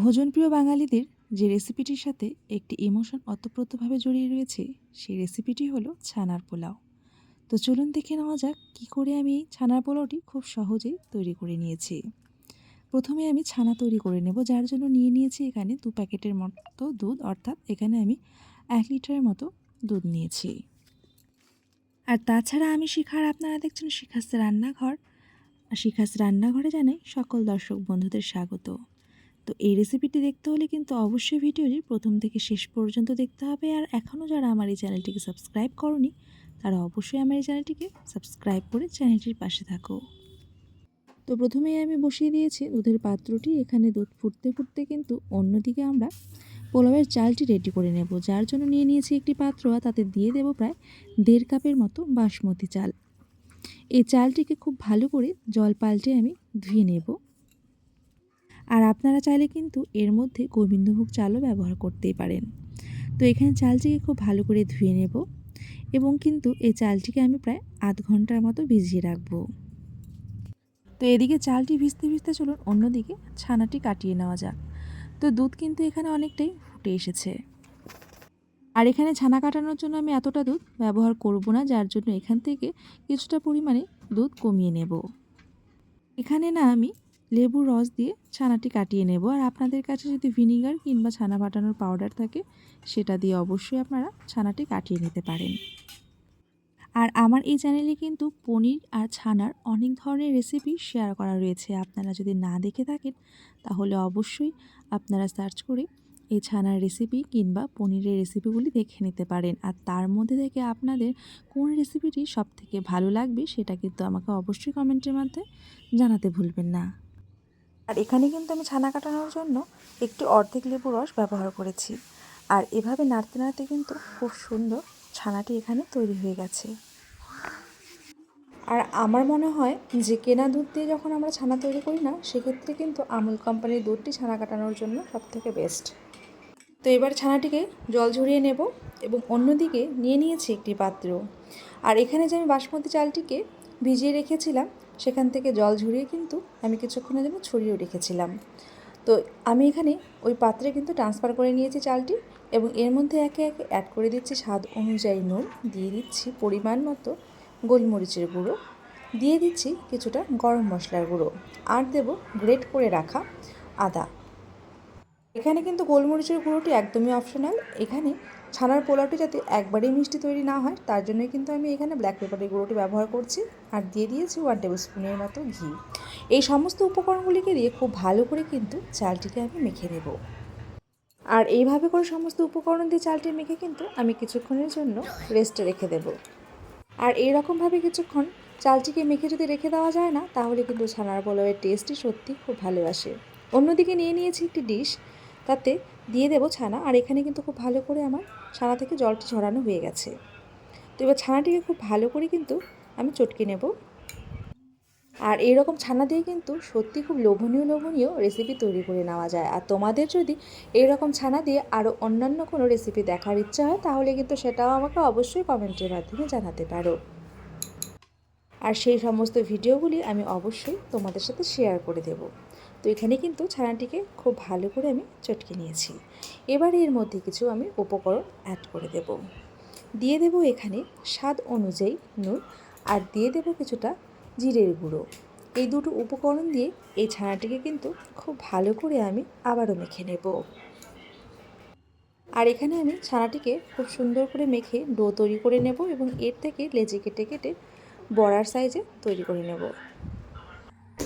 ভোজনপ্রিয় বাঙালিদের যে রেসিপিটির সাথে একটি ইমোশন অতপ্রতভাবে জড়িয়ে রয়েছে, সেই রেসিপিটি হলো ছানার পোলাও। তো চলুন দেখে নেওয়া যাক কী করে আমি এই ছানার পোলাওটি খুব সহজেই তৈরি করে নিয়েছি। প্রথমে আমি ছানা তৈরি করে নেব, যার জন্য নিয়ে নিয়েছি এখানে দু প্যাকেটের মতো দুধ, অর্থাৎ এখানে আমি এক লিটারের মতো দুধ নিয়েছি। আর তাছাড়া আমি শিখার, আপনারা দেখছেন শিখাস রান্নাঘর। আর শিখাস রান্নাঘরে জানাই সকল দর্শক বন্ধুদের স্বাগত। তো এই রেসিপিটি দেখতে হলে কিন্তু অবশ্যই ভিডিওটি প্রথম থেকে শেষ পর্যন্ত দেখতে হবে। আর এখনও যারা আমার এই চ্যানেলটিকে সাবস্ক্রাইব করনি, তারা অবশ্যই আমার এই চ্যানেলটিকে সাবস্ক্রাইব করে চ্যানেলটির পাশে থাকো। তো প্রথমেই আমি বসিয়ে দিয়েছি দুধের পাত্রটি। এখানে দুধ ফুটতে ফুটতে কিন্তু অন্যদিকে আমরা পোলাওয়ের চালটি রেডি করে নেব। যার জন্য নিয়ে নিয়েছি একটি পাত্র আর তাতে দিয়ে দেব প্রায় দেড় কাপের মতো বাসমতি চাল। এই চালটিকে খুব ভালো করে জল পাল্টে আমি ধুয়ে নেব। আর আপনারা চাইলে কিন্তু এর মধ্যে গোবিন্দভোগ চালও ব্যবহার করতেই পারেন। তো এখানে চালটিকে খুব ভালো করে ধুয়ে নেব এবং কিন্তু এই চালটিকে আমি প্রায় আধ ঘণ্টার মতো ভিজিয়ে রাখব। তো এদিকে চালটি ভিজতে ভিজতে চলুন অন্যদিকে ছানাটি কাটিয়ে নেওয়া যাক। তো দুধ কিন্তু এখানে অনেকটাই ফুটে এসেছে। আর এখানে ছানা কাটানোর জন্য আমি এতটা দুধ ব্যবহার করব না, যার জন্য এখান থেকে কিছুটা পরিমাণে দুধ কমিয়ে নেব। এখানে না আমি লেবুর রস দিয়ে ছানাটি কাটিয়ে নেব। আর আপনাদের কাছে যদি ভিনিগার কিংবা ছানা বাটানোর পাউডার থাকে, সেটা দিয়ে অবশ্যই আপনারা ছানাটি কাটিয়ে নিতে পারেন। আর আমার এই চ্যানেলে কিন্তু পনির আর ছানার অনেক ধরনের রেসিপি শেয়ার করা রয়েছে। আপনারা যদি না দেখে থাকেন, তাহলে অবশ্যই আপনারা সার্চ করে এই ছানার রেসিপি কিংবা পনিরের রেসিপিগুলি দেখে নিতে পারেন। আর তার মধ্যে থেকে আপনাদের কোন রেসিপিটি সব থেকে ভালো লাগবে, সেটা কিন্তু আমাকে অবশ্যই কমেন্টের মাধ্যমে জানাতে ভুলবেন না। আর এখানে কিন্তু আমি ছানা কাটানোর জন্য একটি অর্ধেক লেবু রস ব্যবহার করেছি। আর এভাবে নাড়তে নাড়তে কিন্তু খুব সুন্দর ছানাটি এখানে তৈরি হয়ে গেছে। আর আমার মনে হয় যে কেনা দুধ দিয়ে যখন আমরা ছানা তৈরি করি না, সেক্ষেত্রে কিন্তু আমুল কোম্পানির দুধটি ছানা কাটানোর জন্য সবথেকে বেস্ট তো এবার ছানাটিকে জল ঝরিয়ে নেব এবং অন্যদিকে নিয়ে নিয়েছি একটি পাত্র। আর এখানে যে আমি বাসমতি চালটিকে ভিজিয়ে রেখেছিলাম সেখান থেকে জল ঝরিয়ে কিন্তু আমি কিছুক্ষণের জন্য ছড়িয়েও রেখেছিলাম। তো আমি এখানে ওই পাত্রে কিন্তু ট্রান্সফার করে নিয়েছি চালটি এবং এর মধ্যে একে একে অ্যাড করে দিচ্ছি স্বাদ অনুযায়ী নুন, দিয়ে দিচ্ছি পরিমাণ মতো গোলমরিচের গুঁড়ো, দিয়ে দিচ্ছি কিছুটা গরম মশলার গুঁড়ো আর দেব গ্রেট করে রাখা আদা। এখানে কিন্তু গোলমরিচের গুঁড়োটি একদমই অপশনাল এখানে ছানার পোলাওটি যাতে একবারেই মিষ্টি তৈরি না হয়, তার জন্যই কিন্তু আমি এখানে ব্ল্যাক পেপারের গুঁড়োটি ব্যবহার করছি। আর দিয়ে দিয়েছি ওয়ান টেবিল স্পুনের মতো ঘি। এই সমস্ত উপকরণগুলিকে দিয়ে খুব ভালো করে কিন্তু চালটিকে আমি মেখে নেব। আর এইভাবে করে সমস্ত উপকরণ দিয়ে চালটি মেখে কিন্তু আমি কিছুক্ষণের জন্য রেস্টে রেখে দেব। আর এইরকমভাবে কিছুক্ষণ চালটিকে মেখে যদি রেখে দেওয়া যায় না, তাহলে কিন্তু ছানার পোলাওয়ের টেস্টই সত্যি খুব ভালো আসে। অন্যদিকে নিয়ে নিয়েছি একটি ডিশ তাতে দিয়ে দেবো ছানা। আর এখানে কিন্তু খুব ভালো করে আমার ছানা থেকে জলটি ঝরানো হয়ে গেছে। তো এবার ছানাটিকে খুব ভালো করে কিন্তু আমি চটকে নেব। আর এইরকম ছানা দিয়ে কিন্তু সত্যি খুব লোভনীয় লোভনীয় রেসিপি তৈরি করে নেওয়া যায়। আর তোমাদের যদি এইরকম ছানা দিয়ে আরও অন্যান্য কোনো রেসিপি দেখার ইচ্ছা হয়, তাহলে কিন্তু সেটাও আমাকে অবশ্যই কমেন্টের মাধ্যমে জানাতে পারো। আর সেই সমস্ত ভিডিওগুলি আমি অবশ্যই তোমাদের সাথে শেয়ার করে দেব। তো এখানে কিন্তু ছানাটিকে খুব ভালো করে আমি চটকে নিয়েছি। এবার এর মধ্যে কিছু আমি উপকরণ অ্যাড করে দেব। দিয়ে দেব এখানে স্বাদ অনুযায়ী নুন আর দিয়ে দেব কিছুটা জিরের গুঁড়ো। এই দুটো উপকরণ দিয়ে এই ছানাটিকে কিন্তু খুব ভালো করে আমি আবারও মেখে নেব। আর এখানে আমি ছানাটিকে খুব সুন্দর করে মেখে ডো তৈরি করে নেব এবং এর থেকে লেজে কেটে কেটে বড়ার সাইজে তৈরি করে নেব।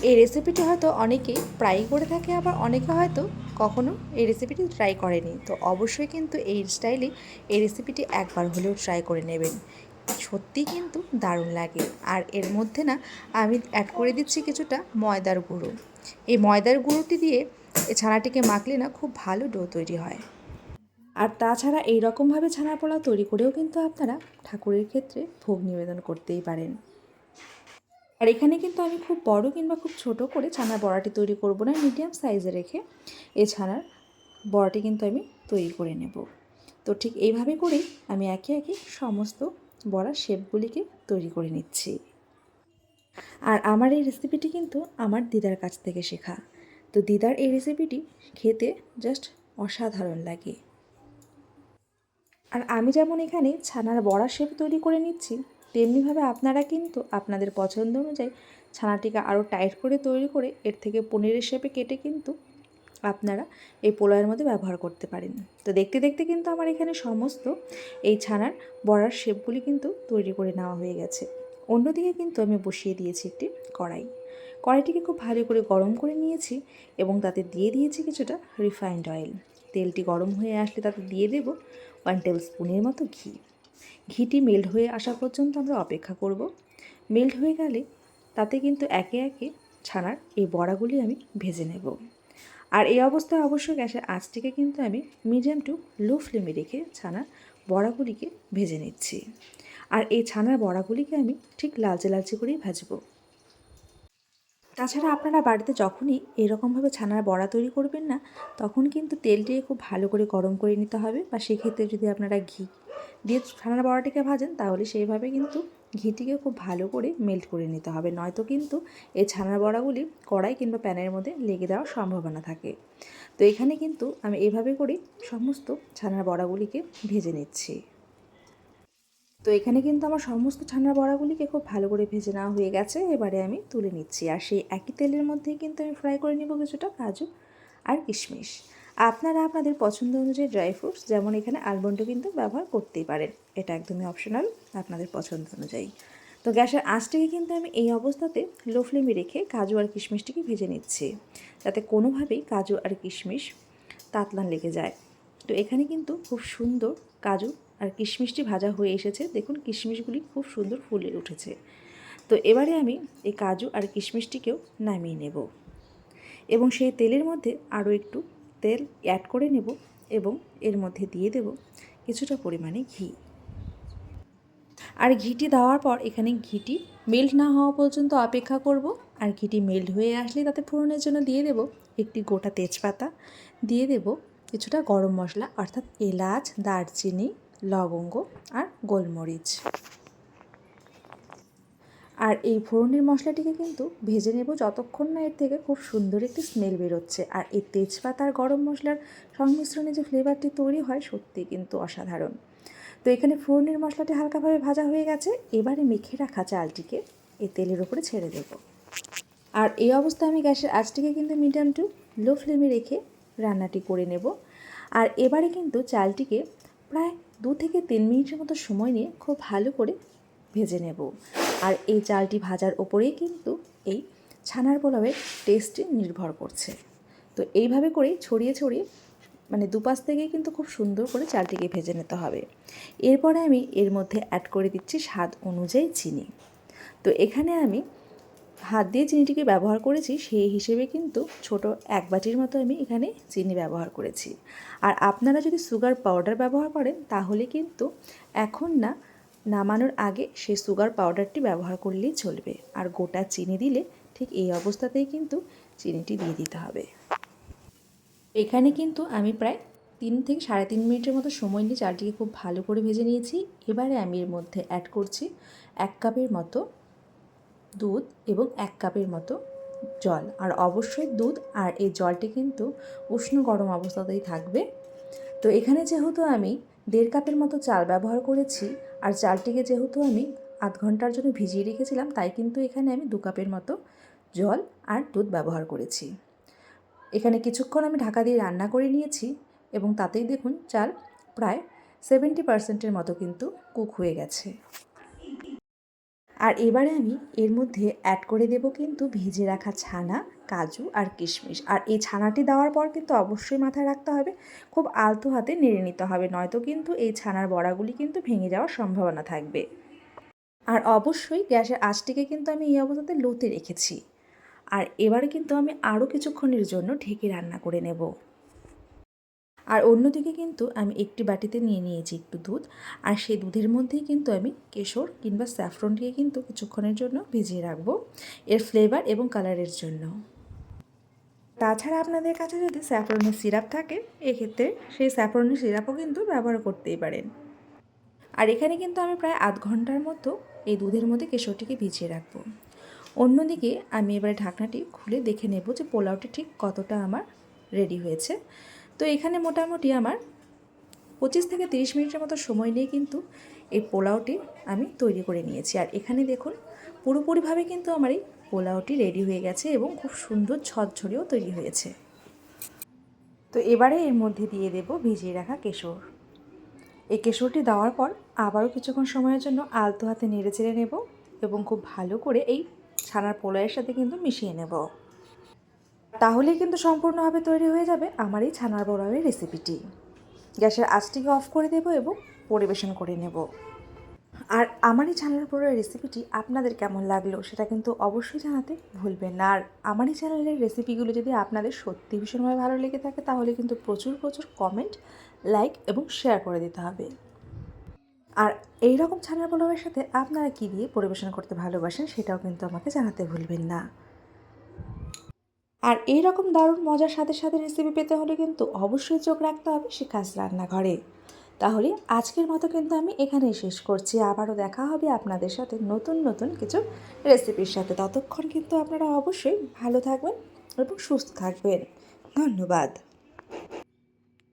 এই রেসিপিটি হয়তো অনেকেই প্রায়ই করে থাকে, আবার অনেকে হয়তো কখনো এই রেসিপিটি ট্রাই করেনি। তো অবশ্যই কিন্তু এই স্টাইলে এই রেসিপিটি একবার হলেও ট্রাই করে নেবেন। সত্যি কিন্তু দারুণ লাগে। আর এর মধ্যে না আমি অ্যাড করে দিচ্ছি কিছুটা ময়দার গুঁড়ো। এই ময়দার গুঁড়োটি দিয়ে ছানাটিকে মাখলে না খুব ভালো ডো তৈরি হয়। আর তাছাড়া এই রকমভাবে ছানা পোলাও তৈরি করেও কিন্তু আপনারা ঠাকুরের ক্ষেত্রে ভোগ নিবেদন করতেই পারেন। আর এখানে কিন্তু আমি খুব বড় কিংবা খুব ছোট করে ছানার বড়াটি তৈরি করব না মিডিয়াম সাইজে রেখে। এই ছানার বড়াটি কিন্তু আমি তৈরি করে নেব। তো ঠিক এইভাবে করেই আমি একে একে সমস্ত বড়ার শেপগুলিকে তৈরি করে নিচ্ছি। আর আমার এই রেসিপিটি কিন্তু আমার দিদার কাছ থেকে শেখা। তো দিদার এই রেসিপিটি খেতে জাস্ট অসাধারণ লাগে। আর আমি যেমন এখানে ছানার বড়া শেপ তৈরি করে নিচ্ছি তেমনিভাবে আপনারা কিন্তু আপনাদের পছন্দ অনুযায়ী ছানাটিকে আরও টাইট করে তৈরি করে এর থেকে পনিরের শেপে কেটে কিন্তু আপনারা এই পোলাওয়ের মধ্যে ব্যবহার করতে পারেন। তো দেখতে দেখতে কিন্তু আমার এখানে সমস্ত এই ছানার বড়ার শেপগুলি কিন্তু তৈরি করে নেওয়া হয়ে গেছে। অন্যদিকে কিন্তু আমি বসিয়ে দিয়েছি একটি কড়াই। কড়াইটিকে খুব ভালো করে গরম করে নিয়েছি এবং তাতে দিয়ে দিয়েছি কিছুটা রিফাইন্ড অয়েল। তেলটি গরম হয়ে আসলে তাতে দিয়ে দেব ওয়ান টেবিল স্পুনের মতো ঘি। ঘিটি মেল্ট হয়ে আসা পর্যন্ত আমরা অপেক্ষা করব। মেল্ট হয়ে গেলে তাতে কিন্তু একে একে ছানার এই বড়াগুলি আমি ভেজে নেব। আর এই অবস্থায় অবশ্যই গ্যাসের আঁচটিকে কিন্তু আমি মিডিয়াম টু লো ফ্লেমে রেখে ছানার বড়াগুলিকে ভেজে নিচ্ছি। আর এই ছানার বড়াগুলিকে আমি ঠিক লালচে লালচে করেই ভাজবো। তাছাড়া আপনারা বাড়িতে যখনই এরকমভাবে ছানার বড়া তৈরি করবেন না, তখন কিন্তু তেলটিকে খুব ভালো করে গরম করে নিতে হবে বা সেক্ষেত্রে যদি আপনারা ঘি দিয়ে ছানার বড়াটিকে ভাজেন, তাহলে সেইভাবে কিন্তু ঘিটিকে খুব ভালো করে মেল্ট করে নিতে হবে। নয়তো কিন্তু এই ছানার বড়াগুলি কড়াই কিংবা প্যানের মধ্যে লেগে দেওয়ার সম্ভাবনা থাকে। তো এখানে কিন্তু আমি এভাবে করে সমস্ত ছানার বড়াগুলিকে ভেজে নিচ্ছি। তো এখানে কিন্তু আমার সমস্ত ছানার বড়াগুলিকে খুব ভালো করে ভেজে নেওয়া হয়ে গেছে, এবারে আমি তুলে নিচ্ছি। আর সেই একই তেলের মধ্যেই কিন্তু আমি ফ্রাই করে নেব কিছুটা কাজু আর কিশমিশ। আপনারা আপনাদের পছন্দ অনুযায়ী ড্রাই ফ্রুটস যেমন এখানে আলমন্ডও কিন্তু ব্যবহার করতেই পারেন। এটা একদমই অপশনাল আপনাদের পছন্দ অনুযায়ী। তো গ্যাসের আঁচটিকে কিন্তু আমি এই অবস্থাতে লো ফ্লেমে রেখে কাজু আর কিশমিশটিকে ভেজে নিচ্ছি, যাতে কোনোভাবেই কাজু আর কিশমিশ তাতলান লেগে যায়। তো এখানে কিন্তু খুব সুন্দর কাজু আর কিশমিশটি ভাজা হয়ে এসেছে। দেখুন, কিশমিশগুলি খুব সুন্দর ফুলে উঠেছে। তো এবারে আমি এই কাজু আর কিশমিশটিকেও নামিয়ে নেব। এবং সেই তেলের মধ্যে আরও একটু তেল অ্যাড করে নেব এবং এর মধ্যে দিয়ে দেব কিছুটা পরিমাণে ঘি। আর ঘিটি দেওয়ার পর এখানে ঘিটি মেল্ট না হওয়া পর্যন্ত অপেক্ষা করব। আর ঘিটি মেল্ট হয়ে আসলে তাতে ফোড়নের জন্য দিয়ে দেব একটি গোটা তেজপাতা। দিয়ে দেব কিছুটা গরম মশলা, অর্থাৎ এলাচ, দারচিনি লবঙ্গ আর গোলমরিচ। আর এই ফোড়নের মশলাটিকে কিন্তু ভেজে নেব যতক্ষণ না এর থেকে খুব সুন্দর একটি স্মেল বেরোচ্ছে। আর এই তেজপাতা আর গরম মশলার সংমিশ্রণে যে ফ্লেভারটি তৈরি হয় সত্যি কিন্তু অসাধারণ। তো এখানে ফোড়নের মশলাটি হালকাভাবে ভাজা হয়ে গেছে, এবারে মেখে রাখা চালটিকে এই তেলের ওপরে ছেড়ে দেব। আর এই অবস্থায় আমি গ্যাসের আঁচটিকে কিন্তু মিডিয়াম টু লো ফ্লেমে রেখে রান্নাটি করে নেব। আর এবারে কিন্তু চালটিকে প্রায় দু থেকে তিন মিনিটের মতো সময় নিয়ে খুব ভালো করে ভেজে নেব। আর এই চালটি ভাজার ওপরেই কিন্তু এই ছানার পোলাওয়ের টেস্টটি নির্ভর করছে। তো এইভাবে করেই ছড়িয়ে ছড়িয়ে মানে দুপাশ থেকেই কিন্তু খুব সুন্দর করে চালটিকে ভেজে নিতে হবে। এরপরে আমি এর মধ্যে অ্যাড করে দিচ্ছি স্বাদ অনুযায়ী চিনি। তো এখানে আমি হাত দিয়ে চিনিটিকে ব্যবহার করেছি, সেই হিসেবে কিন্তু ছোট এক বাটির মতো আমি এখানে চিনি ব্যবহার করেছি। আর আপনারা যদি সুগার পাউডার ব্যবহার করেন, তাহলে কিন্তু এখন না, নামানোর আগে সেই সুগার পাউডারটি ব্যবহার করলেই চলবে। আর গোটা চিনি দিলে ঠিক এই অবস্থাতেই কিন্তু চিনিটি দিয়ে দিতে হবে। এখানে কিন্তু আমি প্রায় তিন থেকে সাড়ে তিন মিনিটের মতো সময় নিয়ে চালটিকে খুব ভালো করে ভেজে নিয়েছি। এবারে আমি এর মধ্যে অ্যাড করছি এক কাপের মতো দুধ এবং এক কাপের মতো জল। আর অবশ্যই দুধ আর এই জলটি কিন্তু উষ্ণ গরম অবস্থাতেই থাকবে। তো এখানে যেহেতু আমি দেড় কাপের মতো চাল ব্যবহার করেছি, আর চালটিকে যেহেতু আমি আধ ঘণ্টার জন্য ভিজিয়ে রেখেছিলাম, তাই কিন্তু এখানে আমি দু কাপের মতো জল আর দুধ ব্যবহার করেছি। এখানে কিছুক্ষণ আমি ঢাকা দিয়ে রান্না করে নিয়েছি এবং তাতেই দেখুন চাল প্রায় সেভেন্টি পার্সেন্টের মতো কিন্তু কুক হয়ে গেছে। আর এবারে আমি এর মধ্যে অ্যাড করে দেব কিন্তু ভেজে রাখা ছানা, কাজু আর কিশমিশ। আর এই ছানাটি দেওয়ার পর কিন্তু অবশ্যই মাথায় রাখতে হবে, খুব আলতো হাতে নেড়ে নিতে হবে, নয়তো কিন্তু এই ছানার বড়াগুলি কিন্তু ভেঙে যাওয়ার সম্ভাবনা থাকবে। আর অবশ্যই গ্যাসের আঁচটিকে কিন্তু আমি এই অবস্থাতে লোতে রেখেছি। আর এবারে কিন্তু আমি আরও কিছুক্ষণের জন্য ঢেকে রান্না করে নেব। আর অন্যদিকে কিন্তু আমি একটি বাটিতে নিয়ে নিয়েছি একটু দুধ, আর সেই দুধের মধ্যেই কিন্তু আমি কেশর কিংবা স্যাফরন দিয়ে কিন্তু কিছুক্ষণের জন্য ভিজিয়ে রাখব এর ফ্লেভার এবং কালারের জন্য। তাছাড়া আপনাদের কাছে যদি স্যাফরনের সিরাপ থাকে, এক্ষেত্রে সেই স্যাফরনের সিরাপও কিন্তু ব্যবহার করতেই পারেন। আর এখানে কিন্তু আমি প্রায় আধ ঘণ্টার মতো এই দুধের মধ্যে কেশরটিকে ভিজিয়ে রাখব। অন্যদিকে আমি এবারে ঢাকনাটি খুলে দেখে নেব যে পোলাওটি ঠিক কতটা আমার রেডি হয়েছে। তো এখানে মোটামুটি আমার পঁচিশ থেকে তিরিশ মিনিটের মতো সময় নিয়ে কিন্তু এই পোলাওটি আমি তৈরি করে নিয়েছি। আর এখানে দেখুন, পুরোপুরিভাবে কিন্তু আমার এই পোলাওটি রেডি হয়ে গেছে এবং খুব সুন্দর ঝরঝরেও তৈরি হয়েছে। তো এবারে এর মধ্যে দিয়ে দেব ভিজিয়ে রাখা কেশর। এই কেশরটি দেওয়ার পর আবারও কিছুক্ষণ সময়ের জন্য আলতো হাতে নেড়ে চেড়ে নেব এবং খুব ভালো করে এই ছানার পোলাওয়ের সাথে কিন্তু মিশিয়ে নেব। তাহলেই কিন্তু সম্পূর্ণভাবে তৈরি হয়ে যাবে আমার এই ছানার পোলাওয়ের রেসিপিটি। গ্যাসের আঁচটিকে অফ করে দেব এবং পরিবেশন করে নেব। আর আমার এই চ্যানেলের পোলাওয়ের রেসিপিটি আপনাদের কেমন লাগল সেটা কিন্তু অবশ্যই জানাতে ভুলবেন না। আর আমার এই চ্যানেলের রেসিপিগুলো যদি আপনাদের সত্যি ভীষণভাবে ভালো লেগে থাকে তাহলে কিন্তু প্রচুর প্রচুর কমেন্ট, লাইক এবং শেয়ার করে দিতে হবে। আর এই রকম ছানার পোলাওয়ের সাথে আপনারা কী দিয়ে পরিবেশন করতে ভালোবাসেন সেটাও কিন্তু আমাকে জানাতে ভুলবেন না। আর এই রকম দারুণ মজার সাথে সাথে রেসিপি পেতে হলে কিন্তু অবশ্যই চোখ রাখতে হবে শিখাস রান্নাঘরে। তাহলে আজকের মতো কিন্তু আমি এখানেই শেষ করছি। আবারও দেখা হবে আপনাদের সাথে নতুন নতুন কিছু রেসিপির সাথে। ততক্ষণ কিন্তু আপনারা অবশ্যই ভালো থাকবেন এবং সুস্থ থাকবেন। ধন্যবাদ।